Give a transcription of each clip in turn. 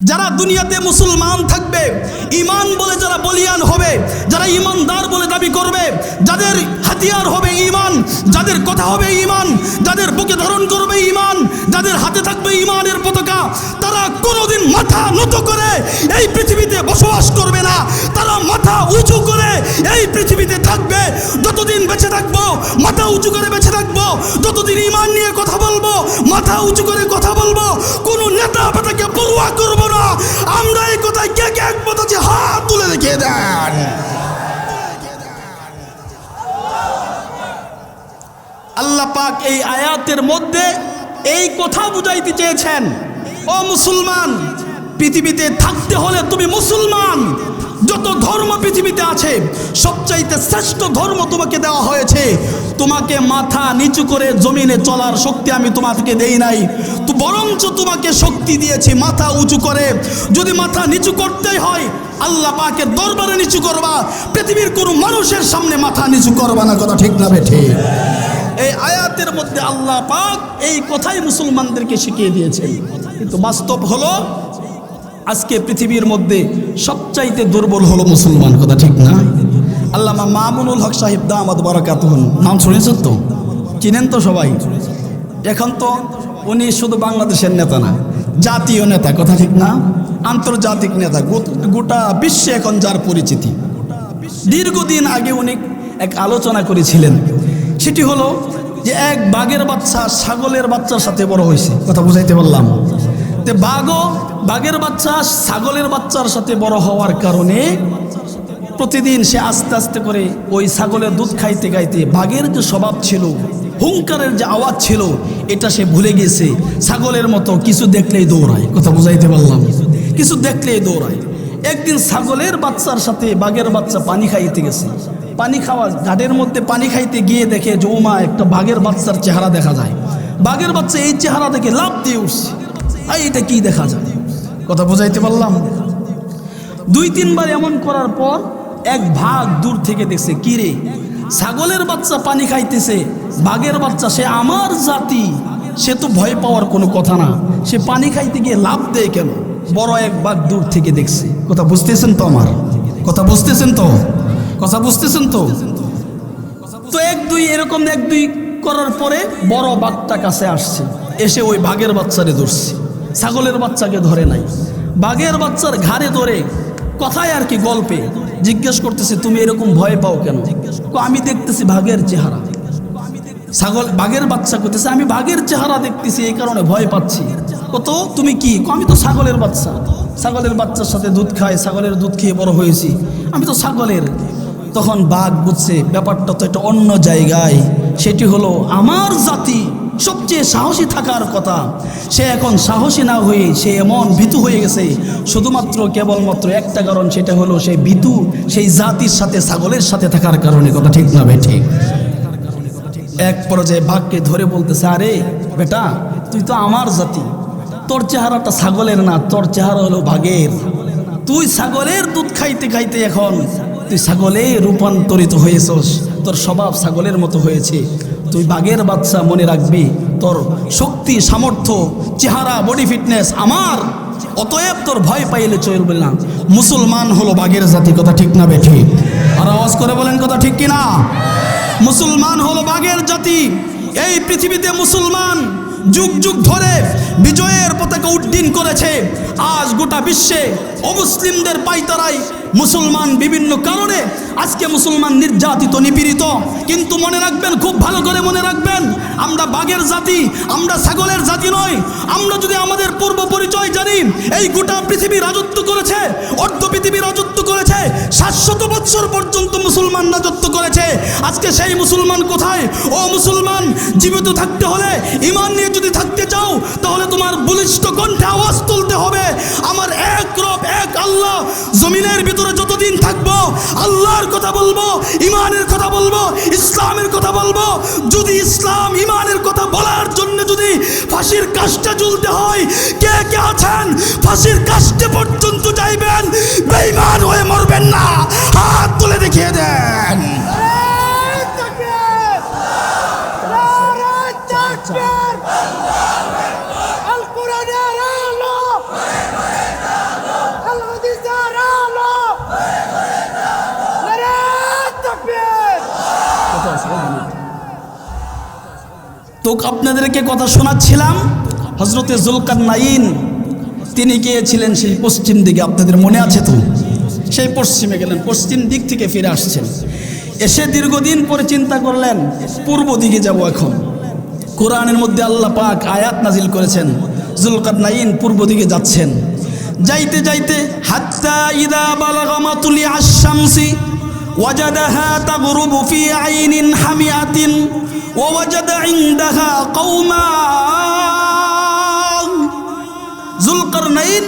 যারা দুনিয়াতে মুসলমান থাকবে ইমান বলে যারা বলিয়ান হবে, যারা ইমানদার বলে দাবি করবে, যাদের হাতিয়ার হবে ইমান যাদের কথা হবে ইমান যাদের বুকে ধারণ করবে ইমান যাদের হাতে থাকবে ইমানের পতাকা, তারা কোনোদিন মাথা নত করে এই পৃথিবীতে বসবাস করবে না। তারা মাথা উঁচু করে এই পৃথিবীতে থাকবে। যতদিন বেঁচে থাকব, মাথা উঁচু করে বেঁচে থাকব, যতদিন ইমান নিয়ে কথা বলব, মাথা উঁচু করে কথা বলব, কোনো নেতা পেতাকে পড়ুয়া করব না, আমরা এই কথায় কে কে একমত আছে? হাত তুলে দেখিয়ে দেন। আল্লাহ পাক এই আয়াতের মধ্যে এই কথা বুঝাইতে চেয়েছেন। ও মুসলমান, পৃথিবীতে থাকতে হলে তুমি মুসলমান। যত ধর্ম পৃথিবীতে আছে, সবচাইতে শ্রেষ্ঠ ধর্ম তোমাকে দেওয়া হয়েছে। তোমাকে মাথা নিচু করে জমিনে চলার শক্তি আমি তোমাকে দেই নাই। তো বরঞ্চ তোমাকে শক্তি দিয়েছি মাথা উঁচু করে। যদি মাথা নিচু করতেই হয়, আল্লাহ পাকে দরবারে নিচু করবা। পৃথিবীর কোনো মানুষের সামনে মাথা নিচু করবা না, কথা ঠিক না বেঠে এই আয়াতের মধ্যে আল্লাহ পাক এই কথাই মুসলমানদেরকে শিখিয়ে দিয়েছেন। কিন্তু বাস্তব হলো আজকে পৃথিবীর মধ্যে সবচাইতে দুর্বল হলো মুসলমান, কথা ঠিক না? আল্লামা মামুনুল হক সাহেব দামাদ বারাকাতুন নাম শুনেছেন তো? চিনেন তো সবাই? এখন তো উনি শুধু বাংলাদেশের নেতা না, জাতীয় নেতা, কথা ঠিক না? আন্তর্জাতিক নেতা গোটা বিশ্বে এখন যার পরিচিতি। দীর্ঘদিন আগে উনি এক আলোচনা করেছিলেন। সেটি হলো যে এক বাঘের বাচ্চা ছাগলের বাচ্চার সাথে বড় হয়েছে, কথা বুঝাইতে পারলাম। তে বাঘও, বাঘের বাচ্চা, ছাগলের বাচ্চার সাথে বড় হওয়ার কারণে প্রতিদিন সে আস্তে আস্তে করে ওই ছাগলের দুধ খাইতে খাইতে বাঘের যে স্বভাব ছিল হুঙ্কারের যে আওয়াজ ছিল, এটা সে ভুলে গেছে। ছাগলের মতো কিছু দেখলেই দৌড়ায়, কথা বুঝাইতে পারলাম? কিছু দেখলেই দৌড়ায়। একদিন ছাগলের বাচ্চার সাথে বাঘের বাচ্চা পানি খাইতে গেছে। পানি খাওয়া, ঘাটের মধ্যে পানি খাইতে গিয়ে দেখে জৌমা একটা বাঘের বাচ্চার চেহারা দেখা যায়। বাঘের বাচ্চা এই চেহারা দেখে লাভ দিয়ে উঠছে। আর এটা কি দেখা যায়? কথা বুঝাইতে পারলাম? দুই, তিনবার এমন করার পর এক ভাগ দূর থেকে দেখছে কিরে ছাগলের বাচ্চা পানি খাইতেছে, বাঘের বাচ্চা, সে আমার জাতি। সে তো ভয় পাওয়ার কোনো কথা না। সে পানি খাইতে গিয়ে লাভ দেয় কেন? বড় এক বাঘ দূর থেকে দেখছে। কথা বুঝতেছেন তো আমার? কথা বুঝতেছেন তো? কথা বুঝতেছেন তো? তো এক, দুই, এরকম এক, দুই করার পরে বড় বাঘটা কাছে আসছে। এসে ওই বাঘের বাচ্চারে ধরছে। ছাগলের বাচ্চাকে ধরে নাই। বাঘের বাচ্চার ঘাড়ে ধরে কথায় আর কি গল্পে জিজ্ঞেস করতেছে তুমি এরকম ভয় পাও কেন? আমি দেখতেছি বাঘের চেহারা। ছাগল বাঘের বাচ্চা করতেছে আমি বাঘের চেহারা দেখতেছি এই কারণে ভয় পাচ্ছি। কত তুমি কো, আমি তো ছাগলের বাচ্চা। ছাগলের বাচ্চার সাথে দুধ খাই ছাগলের দুধ খেয়ে বড় হয়েছি। আমি তো ছাগলের। তখন বাঘ বুঝছে ব্যাপারটা তো একটা অন্য জায়গায়। সেটি হলো আমার জাতি। সবচেয়ে সাহসী থাকার কথা। সে এখন সাহসী না হয়ে সে এমন ভীতু হয়ে গেছে, শুধুমাত্র কেবলমাত্র একটা কারণ সেটা হলো সেই ভীতু, সেই জাতির সাথে ছাগলের সাথে থাকার কারণে, কথা ঠিক না ঠিক। এক পর্যায়ে বাঘকে ধরে বলতেছে, আরে বেটা, তুই তো আমার জাতি। তোর চেহারাটা ছাগলের না, তোর চেহারা হলো বাঘের। তুই ছাগলের দুধ খাইতে খাইতে এখন, তুই ছাগলে রূপান্তরিত হয়েছস। তোর স্বভাব ছাগলের মতো হয়েছে। তুই বাঘের বাচ্চা মনে রাখবি। তোর শক্তি, সামর্থ্য, চেহারা বডি ফিটনেস আমার। অতএব তোর ভয় পাইলে চলবে না। মুসলমান হলো বাঘের জাতি, কথা ঠিক না বেঠি? আর আওয়াজ করে বলেন কথা ঠিক কিনা? মুসলমান হলো বাঘের জাতি। এই পৃথিবীতে মুসলমান যুগ যুগ ধরে বিজয়ের পতাকা উড্ডীন করেছে। আজ গোটা বিশ্বে অমুসলিমদের পাইতারাই মুসলমান বিভিন্ন কারণে আজকে মুসলমান নির্যাতিত, নিপীড়িত। কিন্তু মনে রাখবেন, খুব ভালো করে মনে রাখবেন, আমরা বাঘের জাতি, আমরা ছাগলের জাতি নয়। আমরা যদি আমাদের পূর্ব পরিচয় জানি, এই গোটা পৃথিবী রাজত্ব করেছে, অর্ধ পৃথিবী রাজত্ব করেছে, সাতশত বৎসর পর্যন্ত মুসলমান রাজত্ব করেছে। আজকে সেই মুসলমান কোথায়? ও মুসলমান, জীবিত থাকতে হলে ইমান নিয়ে যদি থাকতে চাও, তাহলে তোমার বলিষ্ঠ কণ্ঠে আওয়াজ তুলতে হবে। আমার এক রব, এক আল্লাহ, জমিনের ভিতরে যতদিন থাকব, আল্লাহর কথা বলব ইমানের কথা বলব, ইসলামের কথা বলব, যদি ইসলাম ইমানের কথা বলার জন্য যদি ফাঁসির কাজটা ঝুলতে হয়। কে কে আছেন? ফাঁসির কাজটা পর্যন্ত যাইবেন। বেইমান হয়ে মরবেন না। হাত তুলে দেখিয়ে দেন। তো আপনাদেরকে কথা শোনাচ্ছিলাম। হজরতে জুলকার নাইন তিনি গিয়েছিলেন সেই পশ্চিম দিকে, আপনাদের মনে আছে তো? সেই পশ্চিমে গেলেন, পশ্চিম দিক থেকে ফিরে আসছেন। এসে দীর্ঘদিন পরে চিন্তা করলেন, পূর্ব দিকে যাব এখন। কোরআনের মধ্যে আল্লাহ পাক আয়াত নাজিল করেছেন জুলকার নাইন পূর্ব দিকে যাচ্ছেন। যাইতে যাইতে, হাত্তা ইদা বালাগা মাতুলি আশ-শামসি ওয়াজাদাহা তাগরুবু ফি আইনিন হামিয়াতিন ওয়াজাদা ইনদাহা কওমা জুলকারনাইন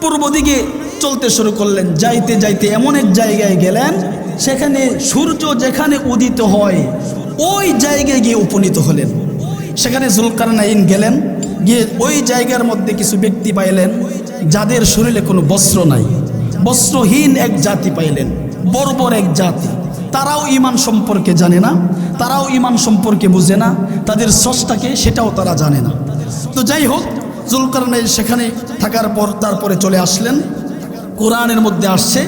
পূর্ব দিকে চলতে শুরু করলেন। যাইতে যাইতে এমন এক জায়গায় গেলেন, সেখানে সূর্য যেখানে উদিত হয়, ওই জায়গায় গিয়ে উপনীত হলেন। সেখানে জুলকারনাইন গেলেন, গিয়ে ওই জায়গার মধ্যে কিছু ব্যক্তি পাইলেন, যাদের শরীরে কোনো বস্ত্র নাই। বস্ত্রহীন এক জাতি পাইলেন, বর্বর এক জাতি। তারাও ইমান সম্পর্কে জানে না, তারাও ইমান সম্পর্কে বুঝে না, তাদের সস্তাকে সেটাও তারা জানে না। তো যাই হোক জুলকারণে সেখানে থাকার পর তারপরে চলে আসলেন, কোরআনের মধ্যে আসছে।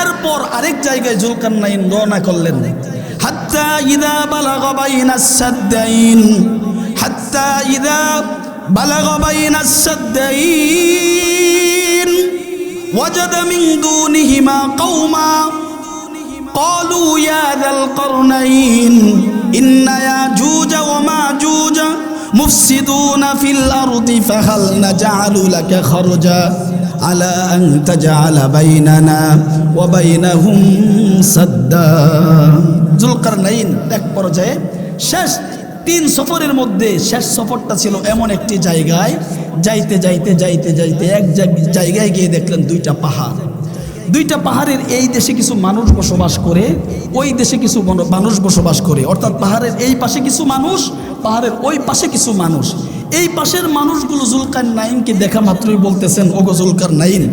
এরপর আরেক জায়গায় জুলকান্নাইন রওনা করলেন। হাত্তা ইদা হাত্তা ইদা قالوا يا ذا القرنين إن ياجوج وماجوج مفسدون في الأرض فهل نجعل لك خرجا على أن تجعل بيننا وبينهم سدا ذو القرنين এক পর্যায়ে শেষ তিন সফরের মধ্যে শেষ সফরটা ছিল এমন একটি জায়গায় যাইতে যাইতে যাইতে যাইতে এক জাগ- জায়গায় গিয়ে দেখলেন দুইটা পাহাড় দুইটা পাহাড়ের এই দেশে কিছু মানুষ বসবাস করে, ওই দেশে কিছু মানুষ বসবাস করে। অর্থাৎ পাহাড়ের এই পাশে কিছু মানুষ, পাহাড়ের ওই পাশে কিছু মানুষ। এই পাশের মানুষগুলো জুলকার নাইনকে দেখা মাত্রই বলতেছেন, ওগো জুলকার নাইন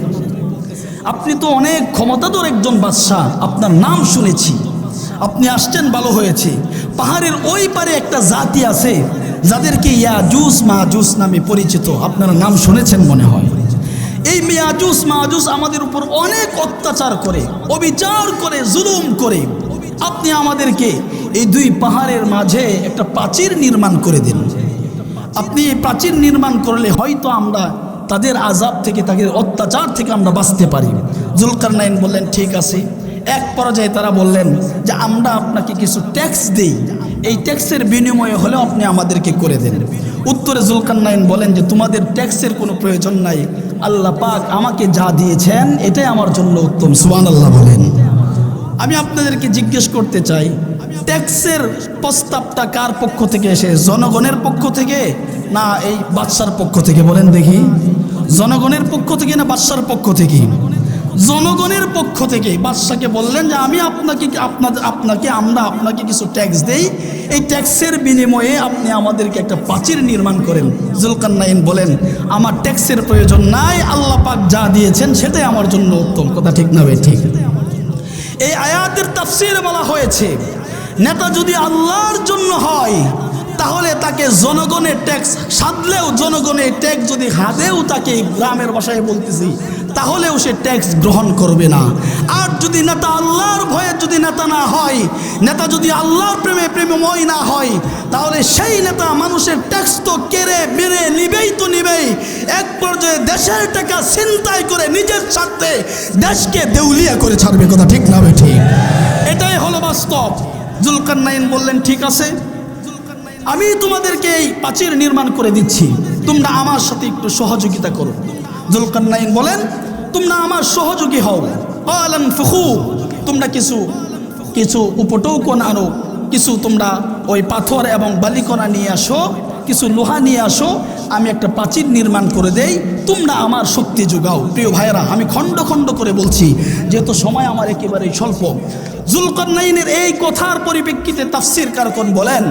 আপনি তো অনেক ক্ষমতাধর একজন বাদশাহ, আপনার নাম শুনেছি। আপনি আসছেন, ভালো হয়েছে। পাহাড়ের ওই পারে একটা জাতি আছে, যাদেরকে ইয়া ইয়াজুস মাহাজুস নামে পরিচিত। আপনারা নাম শুনেছেন মনে হয়? এই মিয়াজুস মাহাজুস আমাদের উপর অনেক অত্যাচার করে, অবিচার করে, জুলুম করে। আপনি আমাদেরকে এই দুই পাহাড়ের মাঝে একটা প্রাচীর নির্মাণ করে দিন। আপনি এই প্রাচীর নির্মাণ করলে হয়তো আমরা তাদের আজাব থেকে, তাদের অত্যাচার থেকে আমরা বাঁচতে পারি। জুলকার নাইন বললেন, ঠিক আছে। এক পর্যায়ে তারা বললেন যে, আমরা আপনাকে কিছু ট্যাক্স দেই। এই ট্যাক্সের বিনিময়ে হলেও আপনি আমাদেরকে করে দেন। উত্তরে জুলকার নাইন বলেন যে, তোমাদের ট্যাক্সের কোনো প্রয়োজন নাই। আল্লাহ পাক আমাকে যা দিয়েছেন, এটাই আমার জন্য উত্তম। সুবান আল্লাহ বলেন। আমি আপনাদেরকে জিজ্ঞেস করতে চাই, ট্যাক্সের প্রস্তাবটা কার পক্ষ থেকে এসে, জনগণের পক্ষ থেকে না এই বাদশার পক্ষ থেকে বলেন দেখি? জনগণের পক্ষ থেকে না বাদশার পক্ষ থেকে? জনগণের পক্ষ থেকে বাদশাকে বললেন যে, আমি আপনাকে, আপনাদের, আপনাকে, আমরা আপনাকে কিছু ট্যাক্স দেই। এই ট্যাক্সের বিনিময়ে আপনি আমাদেরকে একটা প্রাচীর নির্মাণ করেন। জুলকান নাইন বলেন, আমার ট্যাক্সের প্রয়োজন নাই, আল্লাহ পাক যা দিয়েছেন সেটাই আমার জন্য উত্তম। কথা ঠিক না ঠিক। এই আয়াতের তাফসিরে বলা হয়েছে, নেতা যদি আল্লাহর জন্য হয়, তাহলে তাকে জনগণের ট্যাক্স সাধলেও জনগণের ট্যাক্স যদি হাতেও তাকে গ্রামের ভাষায় বলতেছি তাহলেও সে ট্যাক্স গ্রহণ করবে না। আর যদি নেতা আল্লাহর ভয়ে যদি নেতা না হয় নেতা যদি আল্লাহর প্রেমে প্রেমময় না হয় তাহলে সেই নেতা মানুষের ট্যাক্স তো কেড়ে বেড়ে নিবেই তো নিবেই। এক পর্যায়ে দেশের টাকা ছিনতাই করে নিজের স্বার্থে দেশকে দেউলিয়া করে ছাড়বে কথা ঠিক না ঠিক। এটাই হলো বাস্তব। জুলকার নাইন বললেন ঠিক আছে। আমি তোমাদেরকে এই প্রাচীর নির্মাণ করে দিচ্ছি। তোমরা আমার সাথে একটু সহযোগিতা করো। জুলকার নাইন বলেন, তোমরা আমার সহযোগী হও। আলান ফুখু, তোমরা কিছু কিছু উপটৌকন আনো, কিছু তোমরা ওই পাথর এবং বালিকণা নিয়ে আসো, কিছু লোহা নিয়ে আসো, আমি একটা প্রাচীর নির্মাণ করে দেই, তোমরা আমার শক্তি যোগাও। প্রিয় ভাইয়েরা, আমি খণ্ড খণ্ড করে বলছি, যেহেতু সময় আমার একেবারেই স্বল্প। জুলকননাইনের এই কথার পরিপ্রেক্ষিতে তাফসির কারকন বলেন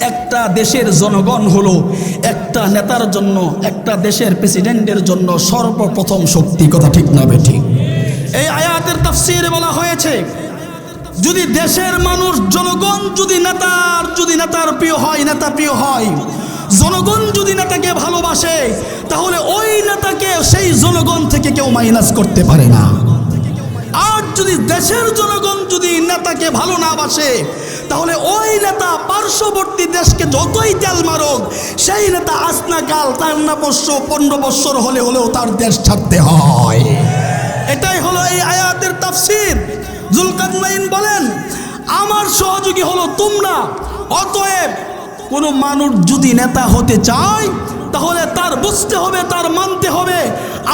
একটা দেশের জনগণ হলো একটা নেতার জন্য, একটা দেশের প্রেসিডেন্টের জন্য সর্বপ্রথম শক্তি, কথা ঠিক না ঠিক? এই আয়াতের তাফসিরে বলা হয়েছে, যদি দেশের মানুষ, জনগণ যদি নেতার যদি নেতার প্রিয় হয়, নেতা প্রিয় হয়, জনগণ যদি নেতাকে ভালোবাসে, তাহলে ওই নেতাকে সেই জনগণ থেকে কেউ মাইনাস করতে পারে না। আর যদি দেশের জনগণ যদি নেতাকে ভালো না বাসে, তাহলে ওই নেতা পার্শ্ববর্তী দেশকে যতই তেল মারুক, সেই নেতা আসনা কাল তার না বৎস পনেরো বৎসর হলে হলেও তার দেশ ছাড়তে হয়। এটাই হলো এই আয়াতের তাফসির। জুলকান্নাইন বলেন, আমার সহযোগী হলো তোমরা, অতএব কোনো মানুষ যদি নেতা হতে চায় তাহলে তার বুঝতে হবে, তার মানতে হবে।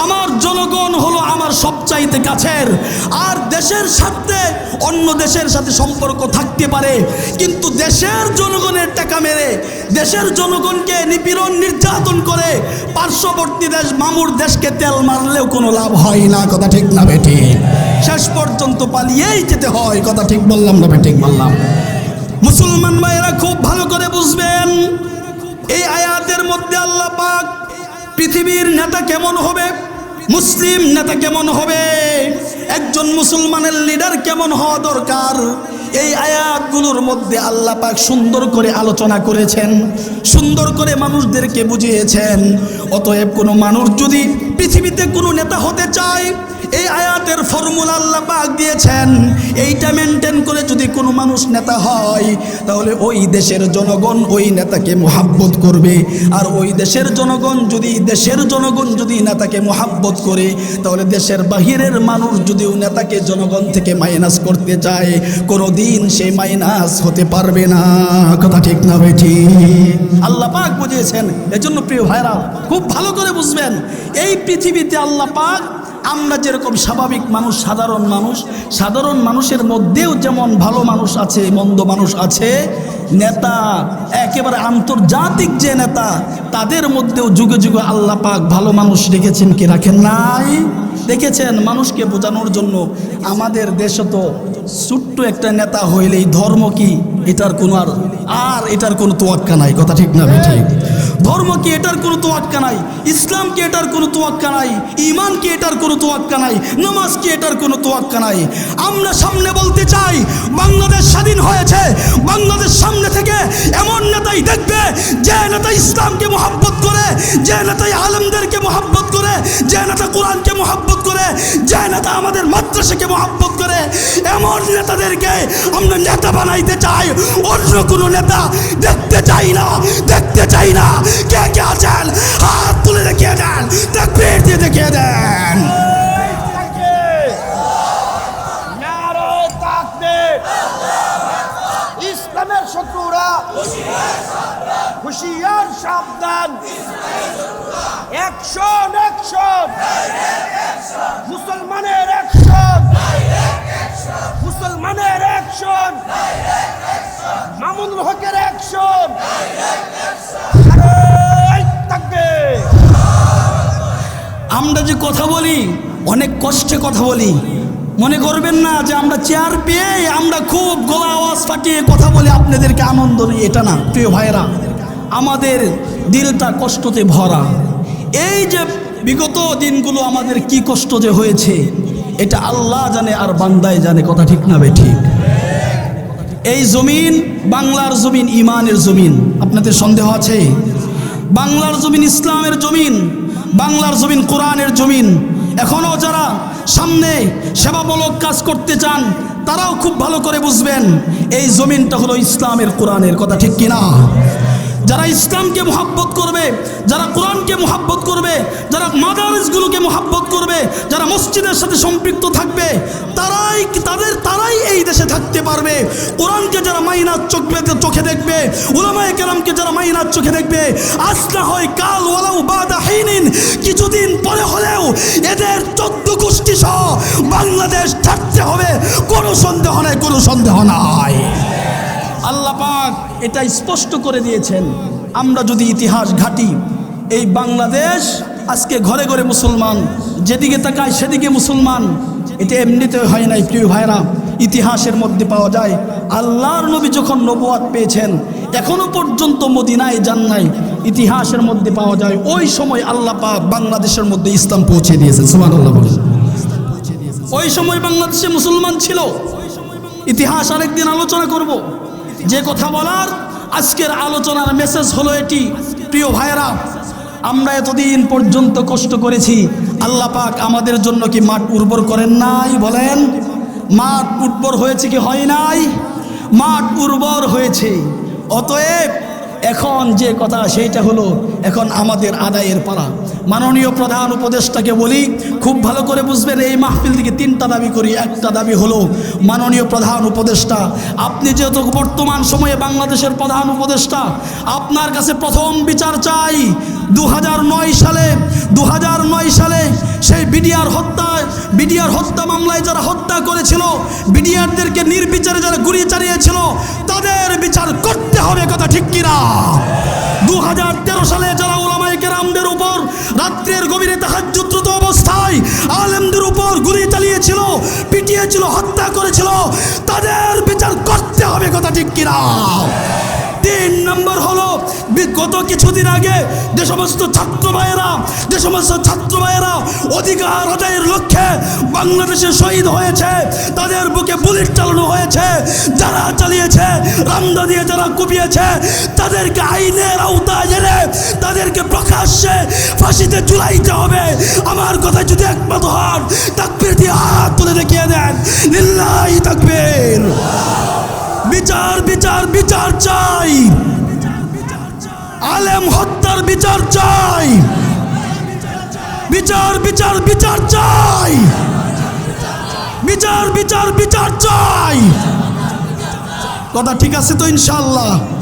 আমার জনগণ হলো আমার সবচাইতে কাছের। আর দেশের সাথে অন্য দেশের সাথে সম্পর্ক থাকতে পারে। কিন্তু দেশের জনগণের টাকা মেরে, দেশের জনগণকে নিপীড়ন, নির্যাতন করে পার্শ্ববর্তী দেশ, মামুর দেশকে তেল মারলেও কোনো লাভ হয় না, কথা ঠিক না বেটি শেষ পর্যন্ত পালিয়েই যেতে হয়, কথা ঠিক বললাম না বেঠিক বললাম। মুসলমান ভাইয়েরা খুব ভালো করে বুঝবেন মধ্যে আল্লাহ পাক পৃথিবীর নেতা কেমন হবে? মুসলিম নেতা কেমন হবে? একজন মুসলমানের লিডার কেমন হওয়া দরকার? এই আয়াতগুলোর মধ্যে আল্লাহ পাক সুন্দর করে আলোচনা করেছেন, সুন্দর করে মানুষদেরকে বুঝিয়েছেন। অতএব কোনো মানুষ যদি পৃথিবীতে কোনো নেতা হতে চায় এই আয়াতের ফর্মুলা আল্লাহ পাক দিয়েছেন। এইটা মেনটেন করে যদি কোনো মানুষ নেতা হয়, তাহলে ওই দেশের জনগণ ওই নেতাকে মোহাব্বত করবে। আর ওই দেশের জনগণ যদি, দেশের জনগণ যদি নেতাকে মোহাব্বত করে, তাহলে দেশের বাহিরের মানুষ যদি ও নেতাকে জনগণ থেকে মাইনাস করতে চায় কোনো দিন সে মাইনাস হতে পারবে না। কথা ঠিক না বেঠি আল্লাহ পাক বুঝিয়েছেন। এজন্য প্রিয় ভাইরা, খুব ভালো করে বুঝবেন। এই পৃথিবীতে আল্লাহ পাক আমরা যেরকম স্বাভাবিক মানুষ, সাধারণ মানুষ, সাধারণ মানুষের মধ্যেও যেমন ভালো মানুষ আছে, মন্দ মানুষ আছে, নেতা, একেবারে আন্তর্জাতিক যে নেতা, তাদের মধ্যেও যুগে যুগে আল্লাহ পাক ভালো মানুষ রেখেছেন কি রাখেন নাই? দেখেছেন মানুষকে বোঝানোর জন্য। আমাদের দেশে তো ছোট্ট একটা নেতা হইলেই ধর্ম কি? এটার কোনো আর আর এটার কোনো তোয়াক্কা নাই। কথা ঠিক না ঠিক ধর্ম কি এটার কোনো তোয়াক্কা নাই? ইসলামকে এটার কোনো তোয়াক্কা নাই? ইমানকে এটার কোনো তোয়াক্কা নাই? নামাজকে এটার কোনো তোয়াক্কা নাই? আমরা সামনে বলতে চাই, বাংলাদেশ স্বাধীন হয়েছে। বাংলাদেশ সামনে থেকে এমন নেতাই দেখবে, যে নেতা ইসলামকে মোহাব্বত করে, যে নেতাই আলমদেরকে মোহাব্বত করে, যে নেতা কোরআনকে মোহাব্বত করে যে নেতা আমাদের মাদ্রাসাকে মোহাব্বত করে, এমন নেতাদেরকে আমরা নেতা বানাইতে চাই। অন্য কোনো নেতা দেখতে চাই না, দেখতে চাই না। কে কে আছেন? হাত তুলে দেখিয়ে দেন দিয়ে দেখিয়ে দেন। ইসলামের হুশিয়ার সাবধান। অ্যাকশন অ্যাকশন যে কথা বলি, অনেক কষ্টে কথা বলি। মনে করবেন না যে আমরা চেয়ার পেয়ে আমরা খুব গলা আওয়াজ ফাটিয়ে কথা বলে, আপনাদেরকে আনন্দ নেই, এটা না। প্রিয় ভাইরা আমাদের দিলটা কষ্টতে ভরা। এই যে বিগত দিনগুলো আমাদের কি কষ্ট যে হয়েছে, এটা আল্লাহ জানে আর বান্দায় জানে, কথা ঠিক না বে ঠিক? এই জমিন বাংলার জমিন, ইমানের জমিন, আপনাদের সন্দেহ আছে? বাংলার জমিন, ইসলামের জমিন বাংলার জমিন, কোরআনের জমিন। এখনও যারা সামনে সেবামূলক কাজ করতে চান, তারাও খুব ভালো করে বুঝবেন, এই জমিনটা হলো ইসলামের কোরআনের কথা, ঠিক কিনা? যারা ইসলামকে মোহাব্বত করবে, যারা কোরআনকে মোহাব্বত করবে, যারা মাদারিসগুলোকে মোহাব্বত করবে, যারা মসজিদের সাথে সম্পৃক্ত থাকবে, তারাই তাদের দেশে থাকতে পারবে। কোরআনকে যারা মাইনার চোখ চোখে দেখবে, উলামায়ে কেরামকে যারা মাইনার চোখে দেখবে, আজ না হয় কাল ওলাও বাদা হিনিন কিছুদিন পরে হলেও এদের চোদ্দ গোষ্ঠী সহ বাংলাদেশ থাকতে হবে। কোনো সন্দেহ নাই, কোনো সন্দেহ নাই। আল্লাহ পাক এটা স্পষ্ট করে দিয়েছেন। আমরা যদি ইতিহাস ঘাটি, এই বাংলাদেশ আজকে ঘরে ঘরে মুসলমান, যেদিকে তাকায় সেদিকে মুসলমান। এটা এমনিতে হয় নাই, প্রিয় ভাইরা ইতিহাসের মধ্যে পাওয়া যায়। আল্লাহর নবী যখন নবুয়াত পেয়েছেন, এখনও পর্যন্ত মদিনায় যান নাই। ইতিহাসের মধ্যে পাওয়া যায়, ওই সময় আল্লাহ পাক বাংলাদেশের মধ্যে ইসলাম পৌঁছে দিয়েছেন। সুমান আল্লাহ ওই সময় বাংলাদেশে মুসলমান ছিল। ইতিহাস আরেকদিন আলোচনা করব। যে কথা বলার আজকের আলোচনার মেসেজ হলো এটি, প্রিয় ভাইয়েরা, আমরা এতদিন পর্যন্ত কষ্ট করেছি। আল্লাহ পাক আমাদের জন্য কি মাঠ উর্বর করেন নাই বলেন? মাঠ উর্বর হয়েছে কি হয় নাই? মাঠ উর্বর হয়েছে। অতএব এখন যে কথা সেইটা হলো এখন আমাদের আদায়ের পালা। মাননীয় প্রধান উপদেষ্টাকে বলি, খুব ভালো করে বুঝবেন, এই মাহফিল থেকে তিনটা দাবি করি। একটা দাবি হলো, মাননীয় প্রধান উপদেষ্টা, আপনি যেহেতু বর্তমান সময়ে বাংলাদেশের প্রধান উপদেষ্টা, আপনার কাছে প্রথম বিচার চাই দু হাজার নয় সালে দু হাজার নয় সালে সেই বিডিআর হত্যায় বিডিআর হত্যা মামলায় যারা হত্যা করেছিল, বিডিআরদেরকে নির্বিচারে যারা গুলি চালিয়েছিল, তাদের বিচার করতে কথা ঠিক কিনা? দু হাজার তেরো সালে যারা ওলামাই কেরামদের উপর রাত্রের গভীরে তাহাজ্জুদ্রুত অবস্থায় আলেমদের উপর গুলি চালিয়েছিল, পিটিয়েছিল, হত্যা করেছিল, তাদের বিচার করতে হবে কথা ঠিক কিনা? তিন নম্বর হলো গত কিছুদিন আগে যে সমস্ত ছাত্র ভাইয়েরা, যে সমস্ত ছাত্র ভাইয়েরা অধিকার আদায়ের লক্ষ্যে বাংলাদেশে শহীদ হয়েছে, তাদের বুকে বুলেট চালানো হয়েছে, যারা চালিয়েছে, রামদা দিয়ে যারা কুপিয়েছে, তাদেরকে আইনের আওতায় এনে তাদেরকে প্রকাশ্যে ফাঁসিতে ঝুলাইতে হবে। আমার কথা যদি একমত হন, তাকবীর দিয়ে হাত তুলে দেখিয়ে দেন। লিল্লাহি তাকবীর। বিচার বিচার বিচার চাই। আলেম হত্যার বিচার চাই। বিচার বিচার বিচার চাই। বিচার বিচার বিচার চাই। কথা ঠিক আছে তো ইনশাল্লাহ